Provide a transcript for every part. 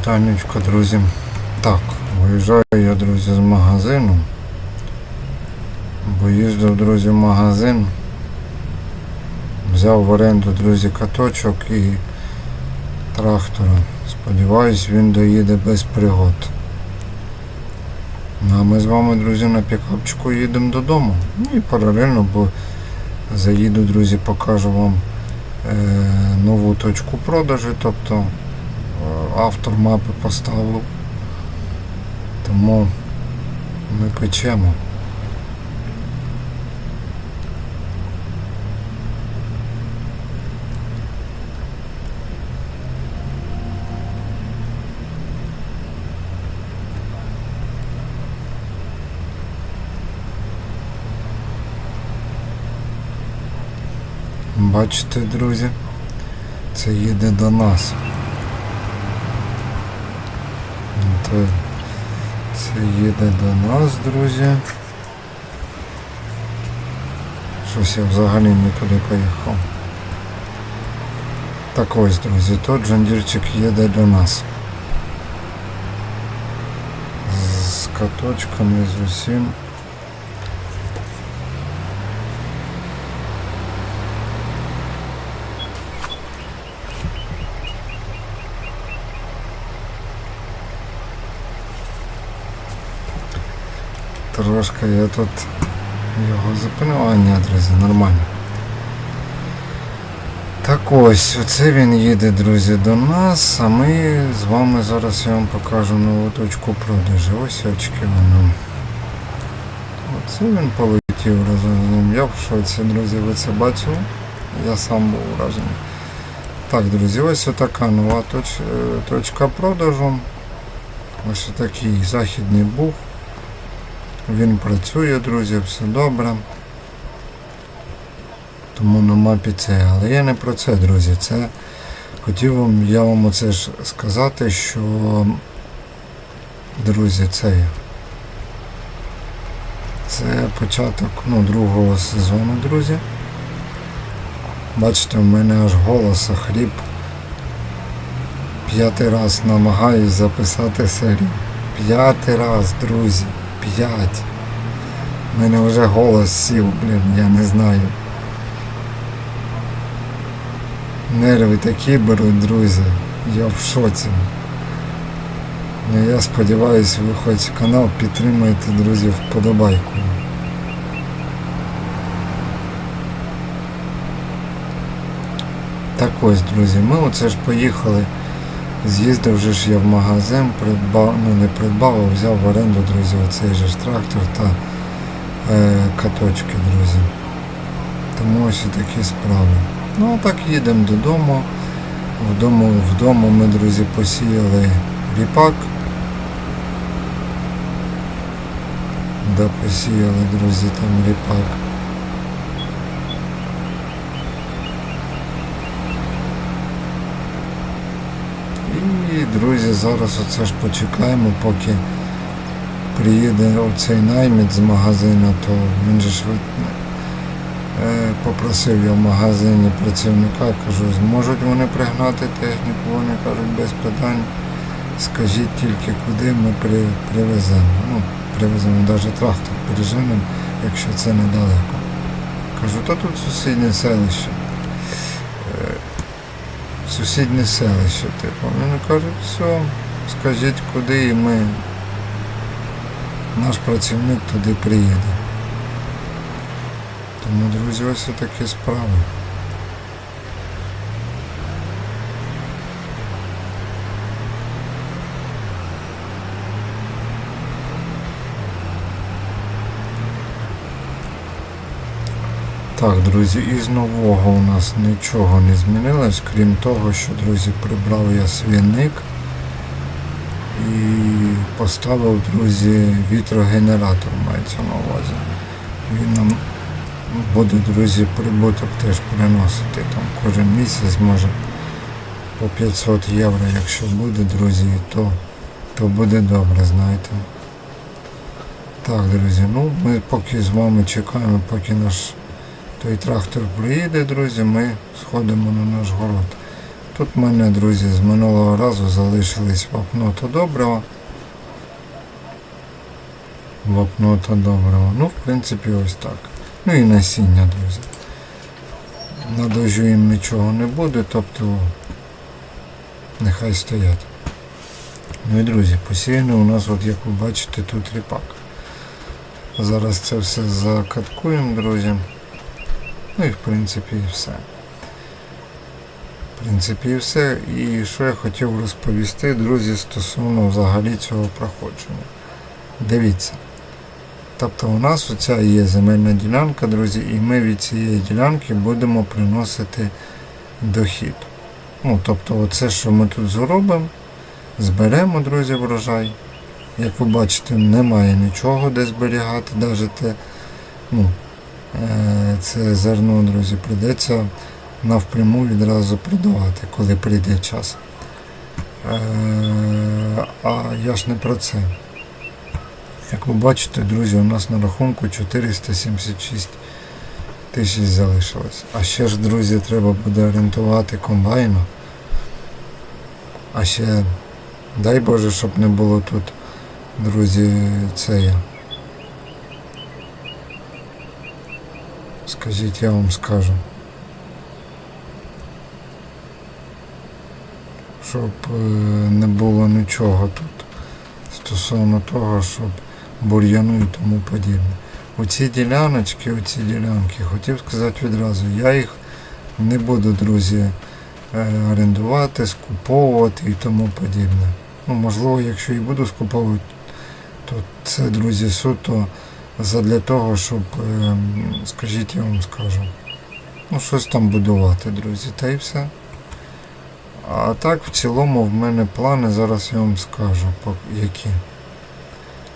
вітанечко, друзі. Так, виїжджаю я, друзі, з магазину. Бо їздив, друзі, в магазин. Взяв в оренду, друзі, каточок і трактора. Сподіваюсь, він доїде без пригод. Ну, а ми з вами, друзі, на пікапчику їдемо додому. Ну і паралельно, бо заїду, друзі, покажу вам е, нову точку продажу, тобто автор мапи поставив. Тому ми печемо. Бачите, друзі, це їде до нас. То це їде до нас, друзі. Щось я взагалі нікуди поїхав. Так ось, друзі, тот джандірчик їде до нас. З каточками, з усім. Трошки я тут його зупинив, а ні, друзі, нормально. Так ось, оце він їде, друзі, до нас, а ми з вами зараз я вам покажу нову точку продажу. Ось очки воно. Оце він полетів разом з ним. Я в шоці, друзі, ви це бачили? Я сам був вражений. Так, друзі, ось така нова точ, е, точка продажу. Ось такий західний бух. Він працює, друзі, все добре. Тому на мапі це. Але я не про це, друзі. Це хотів вам, я вам оце ж сказати, що друзі, це. Це початок ну, другого сезону, друзі. Бачите, в мене аж голос хріп. П'ятий раз намагаюсь записати серію. П'ятий раз, друзі. П'ять. У мене вже голос сів, блін, я не знаю. Нерви такі беруть, друзі. Я в шоці. Ну я сподіваюся, ви хоч канал підтримаєте, друзі, вподобайкою. Так ось, друзі, ми оце ж поїхали. З'їздив вже ж я в магазин, придбав, ну не придбав, а взяв в оренду, друзі, оцей же ж трактор та е, каточки, друзі. Тому ось і такі справи. Ну а так їдемо додому. Вдома, вдома ми, друзі, посіяли ріпак. Да, посіяли, друзі, там ріпак. І, друзі, зараз оце ж почекаємо, поки приїде оцей найміт з магазину, то він же ви- е, попросив я в магазині працівника, кажу, зможуть вони пригнати техніку, вони кажуть, без питань. Скажіть тільки куди ми при, привеземо. Ну, привеземо навіть трактор, переженемо, якщо це недалеко. Кажу, та тут сусіднє селище. Сусіднє селище, типу. Вони кажуть, все, скажіть куди і ми. Наш працівник туди приїде. Тому, друзі, ось такі справи. Так, друзі, із нового у нас нічого не змінилось, крім того, що, друзі, прибрав я свіник і поставив, друзі, вітрогенератор мається на увазі. Він нам буде, друзі, прибуток теж приносити там кожен місяць може по 500 євро, якщо буде, друзі, то, то буде добре, знаєте. Так, друзі, ну ми поки з вами чекаємо, поки наш той трактор приїде, друзі, ми сходимо на наш город. Тут в мене, друзі, з минулого разу залишились вапно та добрива. Вапно та добрива. Ну, в принципі, ось так. Ну і насіння, друзі. На дождю їм нічого не буде, тобто нехай стоять. Ну і друзі, посіяно у нас, от як ви бачите, тут ріпак. Зараз це все закаткуємо, друзі. Ну і в принципі і все. В принципі і все. І що я хотів розповісти, друзі, стосовно взагалі цього проходження. Дивіться. Тобто у нас оця є земельна ділянка, друзі, і ми від цієї ділянки будемо приносити дохід. Ну, тобто, оце, що ми тут зробимо, зберемо, друзі, врожай. Як ви бачите, немає нічого де зберігати, навіть те, ну, це зерно, друзі, прийдеться навпряму відразу продавати, коли прийде час. Е, а я ж не про це. Як ви бачите, друзі, у нас на рахунку 476 тисяч залишилось. А ще ж, друзі, треба буде орієнтувати комбайну. А ще, дай Боже, щоб не було тут, друзі, це я. Скажіть, я вам скажу. Щоб е, не було нічого тут стосовно того, щоб бур'яну і тому подібне. Оці діляночки, оці ділянки, хотів сказати відразу, я їх не буду, друзі, е, орендувати, скуповувати і тому подібне. Ну, можливо, якщо і буду скуповувати, то це, друзі, суто задля того, щоб, е, скажіть, я вам скажу, ну, щось там будувати, друзі, та й все. А так, в цілому, в мене плани, зараз я вам скажу, які.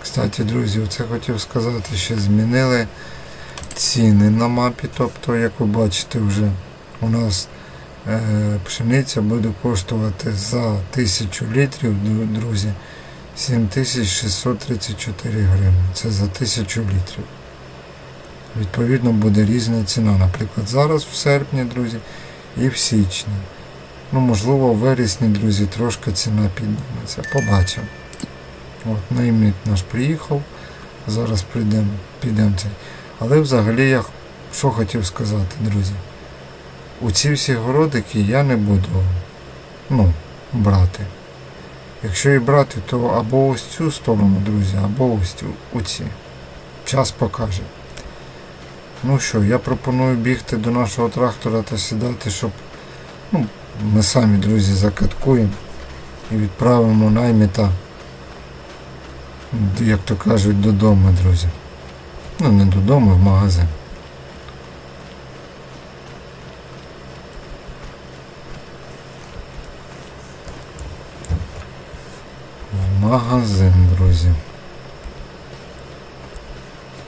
Кстати, друзі, оце хотів сказати, що змінили ціни на мапі. Тобто, як ви бачите, вже у нас е, пшениця буде коштувати за 1000 літрів, друзі, 7634 гривні. Це за 1000 літрів. Відповідно, буде різна ціна. Наприклад, зараз в серпні, друзі, і в січні. Ну, можливо, в вересні, друзі, трошки ціна підніметься. Побачимо. От, наймит наш приїхав. Зараз прийдемо, підемо цей. Але взагалі я що хотів сказати, друзі. У ці всі городики я не буду ну, брати. Якщо і брати, то або ось цю сторону, друзі, або ось цю, оці. Час покаже. Ну що, я пропоную бігти до нашого трактора та сідати, щоб ну, ми самі, друзі, закаткуємо і відправимо найміта, як то кажуть, додому, друзі. Ну, не додому, в магазин. Магазин, друзі.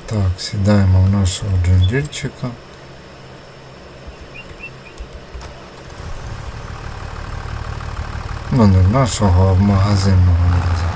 Так, сідаємо в нашого джундільчика. Ну, не в нашого, а в магазинного, друзі.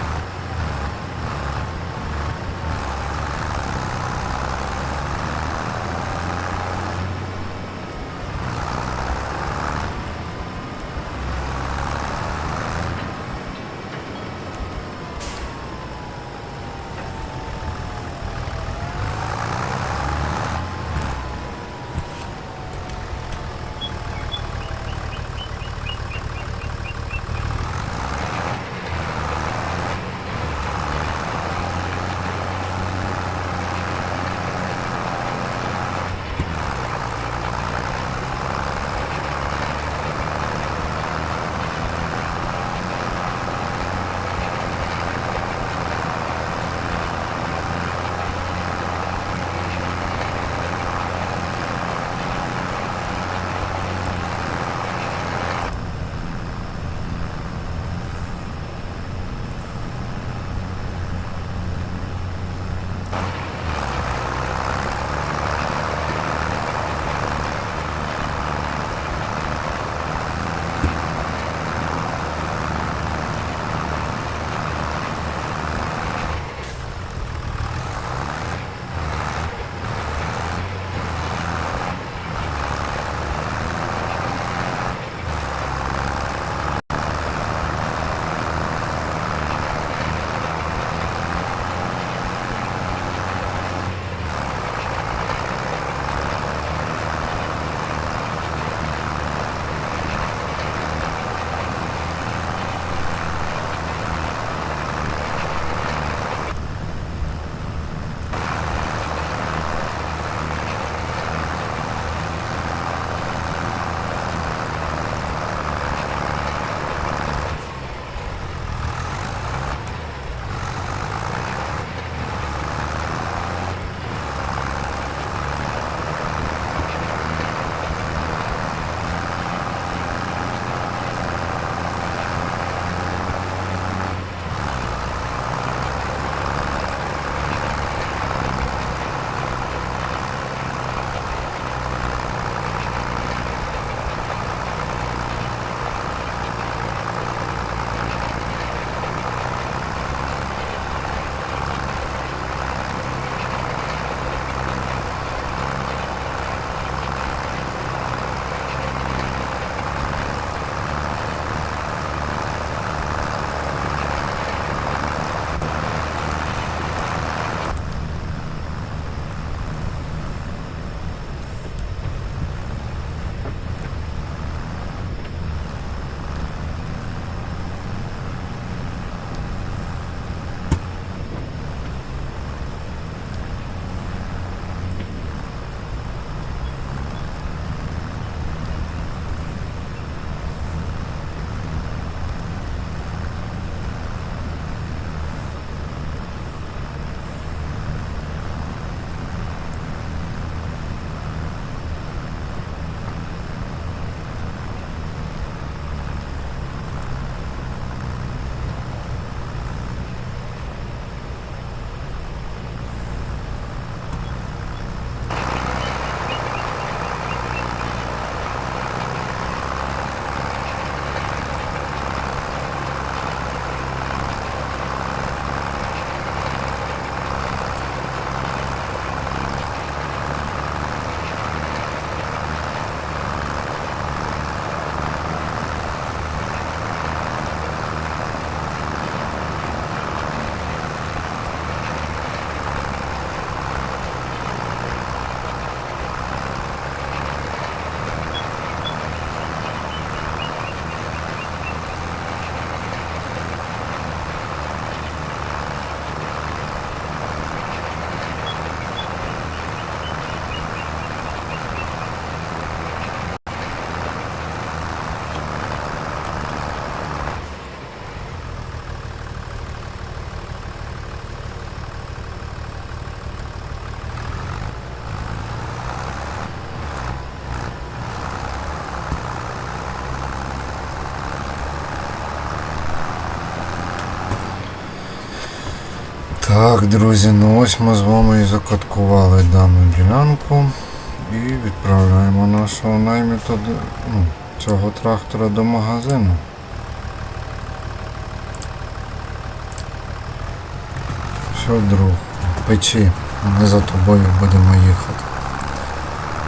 Так, друзі, ну ось ми з вами і закаткували дану ділянку і відправляємо нашого найміта ну, цього трактора до магазину. Що, друг, печи, ми за тобою будемо їхати.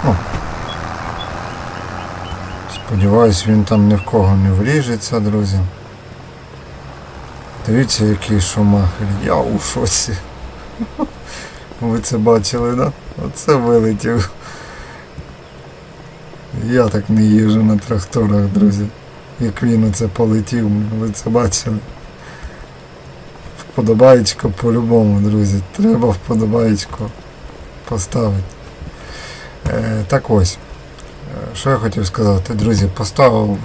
Ну, сподіваюсь, він там ні в кого не вріжеться, друзі. Дивіться, який шумахер. Я у шоці. Ви це бачили, да? Оце вилетів. Я так не їжджу на тракторах, друзі. Як він оце полетів, ви це бачили. Вподобаєчко по-любому, друзі. Треба вподобаєчко поставити. Е, так ось. Е, Що я хотів сказати, друзі, поставив е,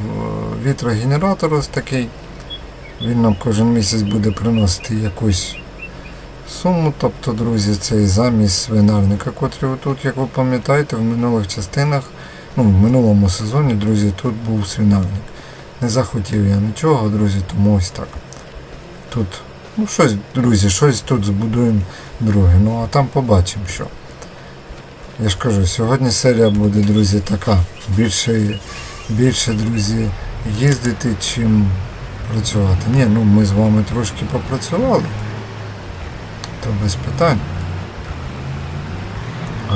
вітрогенератор ось такий. Він нам кожен місяць буде приносити якусь суму. Тобто, друзі, цей замість свинарника, котрий тут, як ви пам'ятаєте, в минулих частинах, ну, в минулому сезоні, друзі, тут був свинарник. Не захотів я нічого, друзі, тому ось так. Тут, ну щось, друзі, щось тут збудуємо друге. Ну а там побачимо що. Я ж кажу, сьогодні серія буде, друзі, така. Більше, більше друзі, їздити, чим працювати. Ні, ну ми з вами трошки попрацювали. То без питань.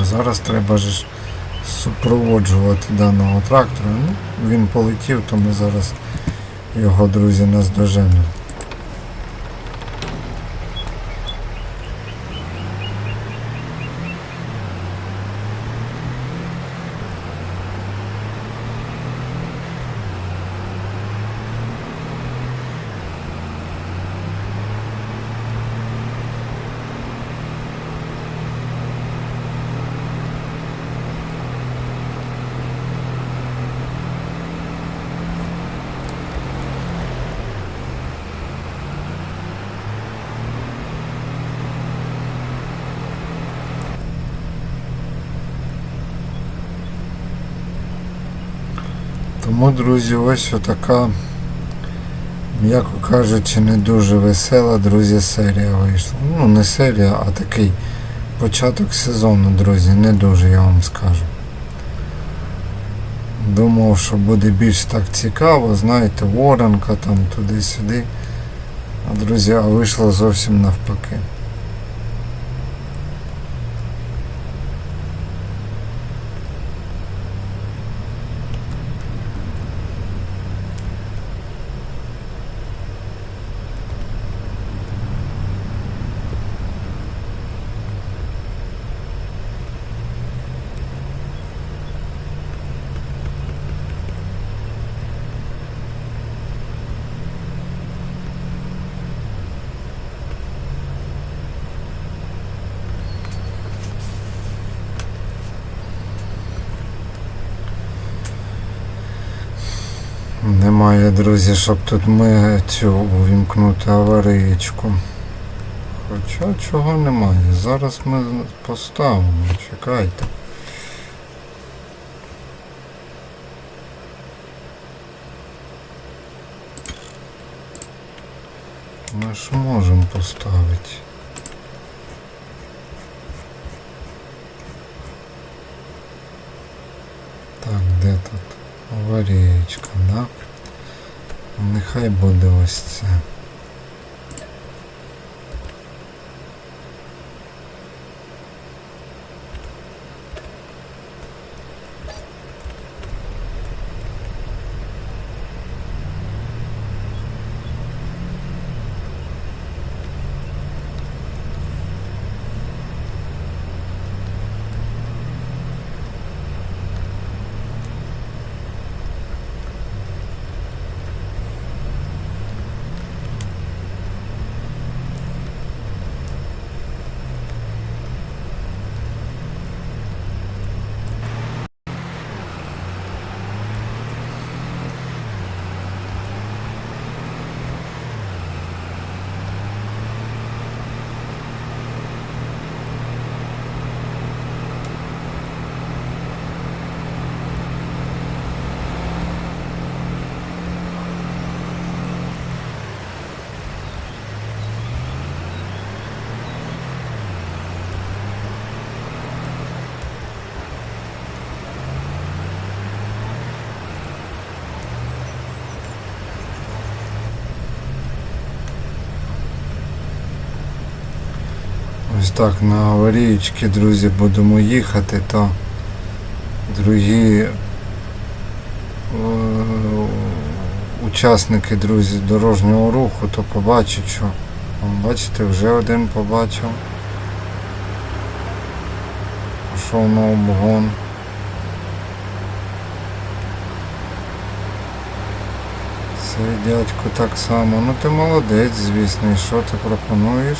А зараз треба ж супроводжувати даного трактора. Ну, він полетів, то ми зараз його, друзі, наздоженемо. Тому, друзі, ось отака, м'яко кажучи, не дуже весела, друзі, серія вийшла. Ну, не серія, а такий початок сезону, друзі, не дуже, я вам скажу. Думав, що буде більш так цікаво, знаєте, воронка там туди-сюди. А друзі, а вийшло зовсім навпаки. Немає, друзі, щоб тут ми цю увімкнути аварієчку. Хоча чого немає. Зараз ми поставимо, чекайте. Ми ж можемо поставити. Так, де тут? Аварієчка, да? Нехай буде ось це. Так на аварієчки, друзі, будемо їхати, то другі е, учасники, друзі, дорожнього руху, то побачать, що. Бачите, вже один побачив. Пішов на обгон. Цей дядько так само. Ну ти молодець, звісно, і що ти пропонуєш?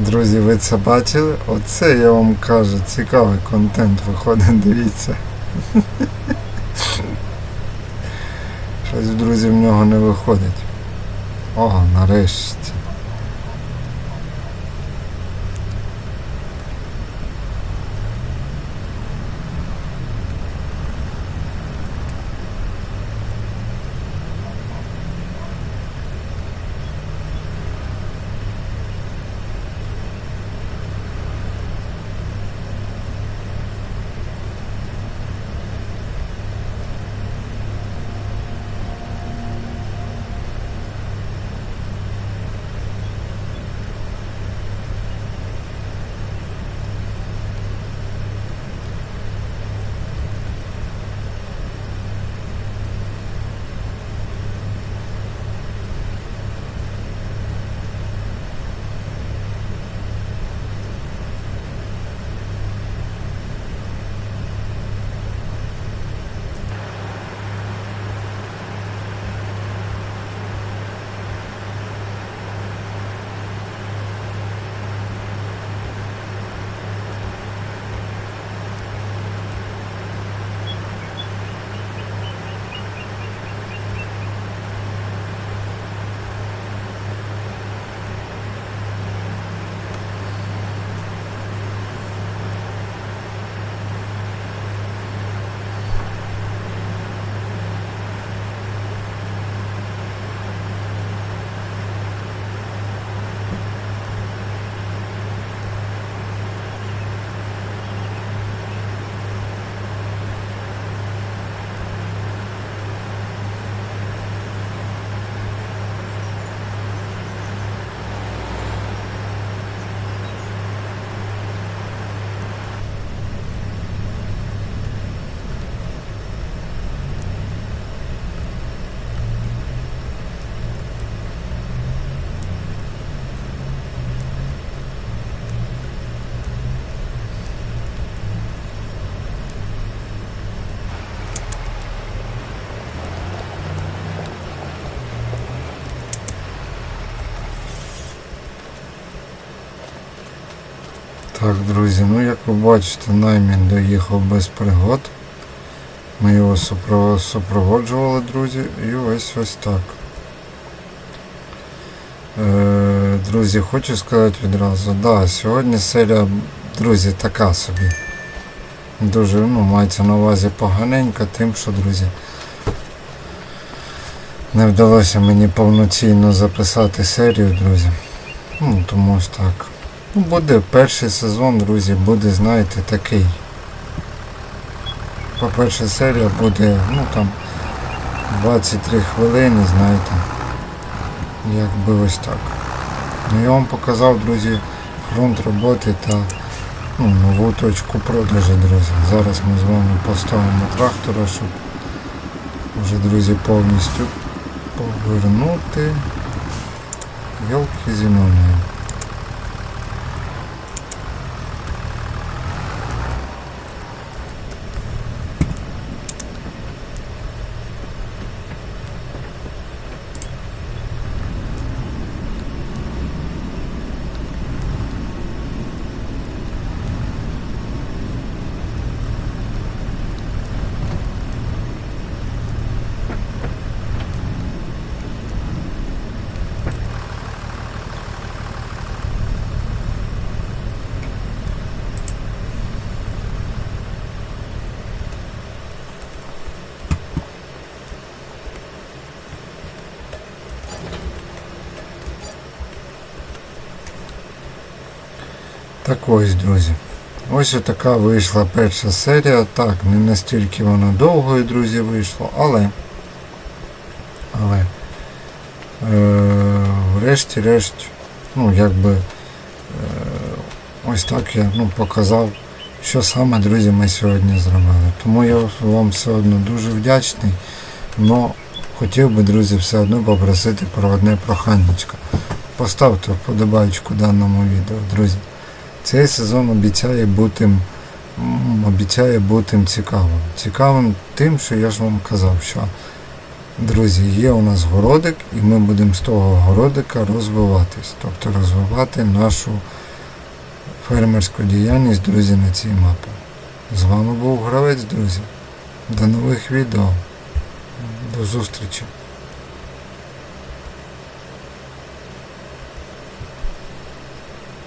Друзі, ви це бачили? Оце я вам кажу, цікавий контент виходить, дивіться. Щось, друзі, в нього не виходить. Ого, нарешті. Так, друзі, ну як ви бачите, наймін доїхав без пригод. Ми його супроводжували, друзі, і ось ось так. Е, друзі, хочу сказати відразу, да, сьогодні серія, друзі, така собі. Дуже, ну, мається на увазі поганенька, тим, що, друзі, не вдалося мені повноцінно записати серію, друзі. Ну, тому ось так. Ну, буде перший сезон, друзі, буде, знаєте, такий. По-перше, серія буде, ну там 23 хвилини, знаєте. Якби ось так. Ну я вам показав, друзі, фронт роботи та ну, нову точку продажу, друзі. Зараз ми з вами поставимо трактора, щоб вже, друзі, повністю повернути Йолки зеленые. Так ось, друзі. Ось така вийшла перша серія. Так, не настільки вона довгою, друзі, вийшло, але. Але. Е, врешті-решт, ну, якби. Е, ось так я ну, показав, що саме, друзі, ми сьогодні зробили. Тому я вам все одно дуже вдячний. Но хотів би, друзі, все одно попросити про одне проханнячко. Поставте вподобайку даному відео, друзі. Цей сезон обіцяє бути, обіцяє бути цікавим. Цікавим тим, що я ж вам казав, що друзі, є у нас городик, і ми будемо з того городика розвиватись. Тобто розвивати нашу фермерську діяльність, друзі, на цій мапі. З вами був Гравець, друзі. До нових відео. До зустрічі.